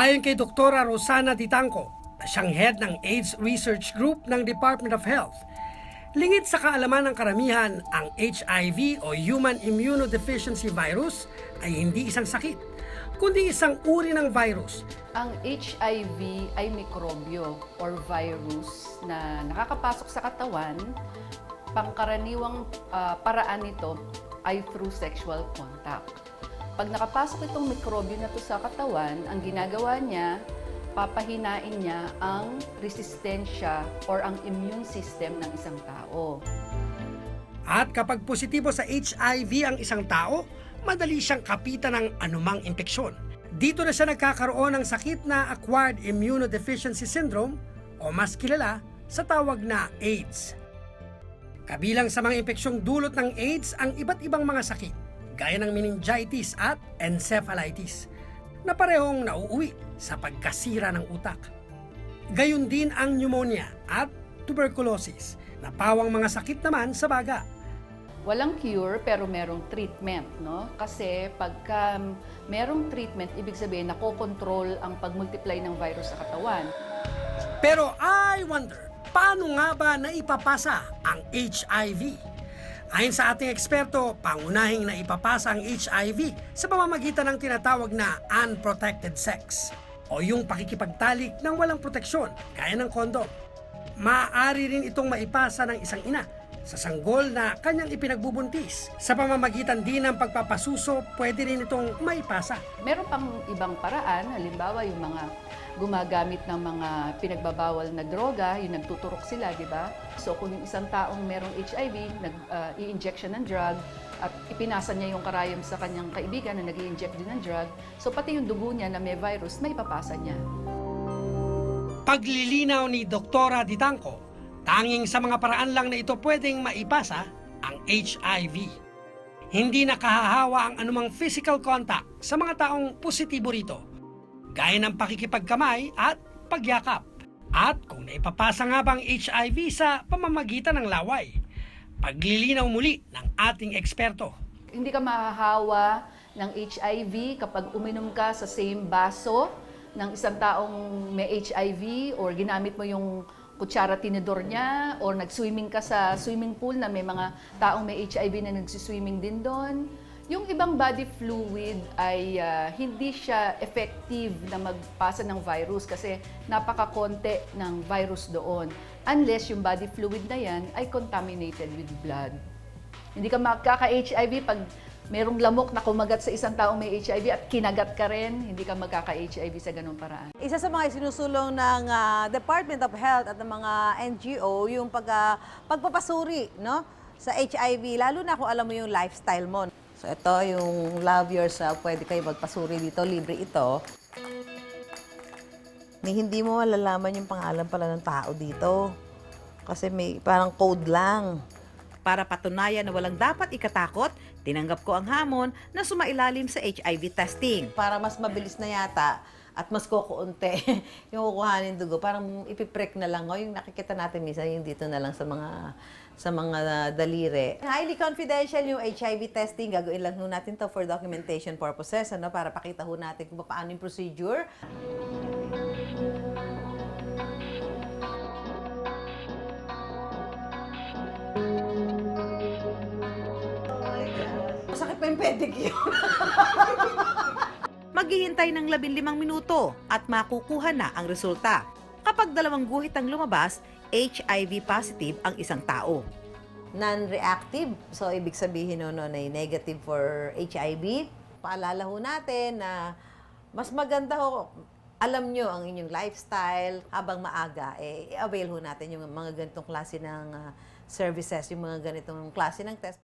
Ayon kay Dr. Rosana Titanco, na siyang head ng AIDS Research Group ng Department of Health, lingid sa kaalaman ng karamihan, ang HIV o Human Immunodeficiency Virus ay hindi isang sakit, kundi isang uri ng virus Ang HIV ay mikrobyo or virus na nakakapasok sa katawan. Pangkaraniwang ah, paraan nito ay through sexual contact. Pag nakapasok itong mikrobyo na to sa katawan, ang ginagawa niya, papahinain niya ang resistensya or ang immune system ng isang tao. At kapag positibo sa HIV ang isang tao, madali siyang kapitan ng anumang impeksyon. Dito na siya nagkakaroon ng sakit na Acquired Immunodeficiency Syndrome o mas kilala sa tawag na AIDS. Kabilang sa mga impeksyong dulot ng AIDS ang iba't ibang mga sakit gaya ng meningitis at encephalitis na parehong nauuwi sa pagkasira ng utak. Gayun din ang pneumonia at tuberculosis na pawang mga sakit naman sa baga. Walang cure pero merong treatment, no? Kasi pagka merong treatment, ibig sabihin nakokontrol ang pagmultiply ng virus sa katawan. Pero I wonder, paano nga ba naipapasa ang HIV? Ayon sa ating eksperto, pangunahing naipapasa ang HIV sa pamamagitan ng tinatawag na unprotected sex o yung pakikipagtalik ng walang proteksyon, gaya ng kondom. Maaari rin itong maipasa ng isang ina sa sanggol na kanyang ipinagbubuntis. Sa pamamagitan din ng pagpapasuso, pwede rin itong maipasa. Meron pang ibang paraan, halimbawa yung mga gumagamit ng mga pinagbabawal na droga, yung nagtuturok sila, di ba? So kung yung isang taong merong HIV, nag-i-inject siya ng drug, at ipinasa niya yung karayom sa kanyang kaibigan na nag inject din ng drug, so pati yung dugo niya na may virus, may papasa niya. Paglilinaw ni Doktora Ditanco, tanging sa mga paraan lang na ito pwedeng maipasa ang HIV. Hindi nakahahawa ang anumang physical contact sa mga taong positibo rito, gaya ng pakikipagkamay at pagyakap. At kung naipapasa nga bang HIV sa pamamagitan ng laway, paglilinaw muli ng ating eksperto. Hindi ka mahahawa ng HIV kapag uminom ka sa same baso ng isang taong may HIV or ginamit mo yung kutsara tinidor niya or nag-swimming ka sa swimming pool na may mga taong may HIV na nagsiswimming din doon. Yung ibang body fluid ay ah, hindi siya effective na magpasa ng virus kasi napakakonte ng virus doon unless yung body fluid na yan ay contaminated with blood. Hindi ka magkaka-HIV pag merong lamok na kumagat sa isang taong may HIV at kinagat ka rin, hindi ka magkaka-HIV sa ganung paraan. Isa sa mga sinusulong ng ah, Department of Health at ng mga NGO yung pag, ah, pagpapasuri no? sa HIV, lalo na kung alam mo yung lifestyle mo. So ito yung Love Yourself, pwede kayo magpasuri dito, libre ito. Ni hindi mo malalaman yung pangalan pala ng tao dito. Kasi may parang code lang. Para patunayan na walang dapat ikatakot, tinanggap ko ang hamon na sumailalim sa HIV testing. Para mas mabilis na yata at mas kukuunti yung kukuhanin dugo. Parang ipiprek na lang. O, yung nakikita natin minsan yung dito na lang sa mga sa mga daliri. Highly confidential yung HIV testing. Gagawin lang natin to for documentation purposes ano, para pakita ho natin kung paano yung procedure. Pedicure. Maghihintay ng 15 minuto at makukuha na ang resulta. Kapag dalawang guhit ang lumabas, HIV positive ang isang tao. Non-reactive, so ibig sabihin no, no, na negative for HIV. Paalala ho natin na mas maganda ho, alam nyo ang inyong lifestyle habang maaga, eh, i-avail ho natin yung mga ganitong klase ng ah, services, yung mga ganitong klase ng test.